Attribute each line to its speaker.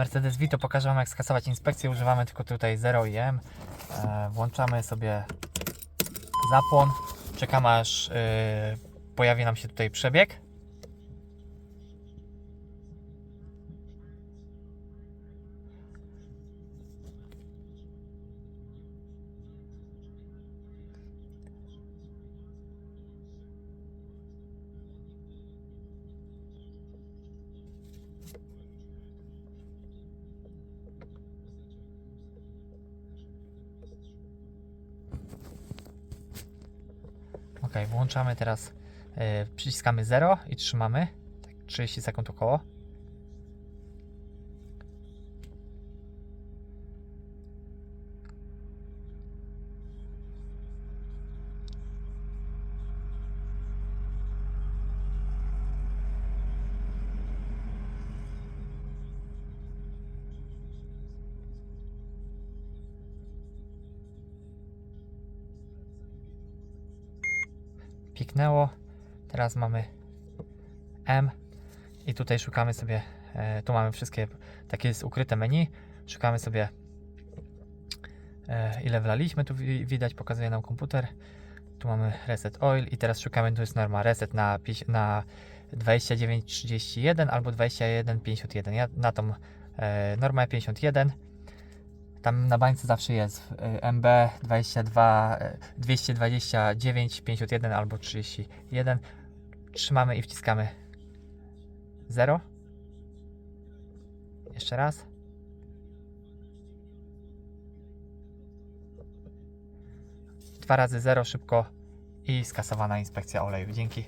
Speaker 1: Mercedes Vito pokażę Wam jak skasować inspekcję. Używamy tylko tutaj 0 IM. E, włączamy sobie zapłon. Czekamy aż y, pojawi nam się tutaj przebieg. Ok, włączamy teraz, y, przyciskamy 0 i trzymamy. Tak 30 sekund około. Piknęło. Teraz mamy M i tutaj szukamy sobie, e, tu mamy wszystkie, takie jest ukryte menu. Szukamy sobie e, ile wlaliśmy, tu wi- widać, pokazuje nam komputer. Tu mamy reset oil i teraz szukamy, tu jest norma reset na, na 29.31 albo 21.51. Ja na tą e, normę 51. Tam na bańce zawsze jest MB 22, y, 229, 51 albo 31. Trzymamy i wciskamy 0. Jeszcze raz. Dwa razy 0 szybko i skasowana inspekcja oleju. Dzięki.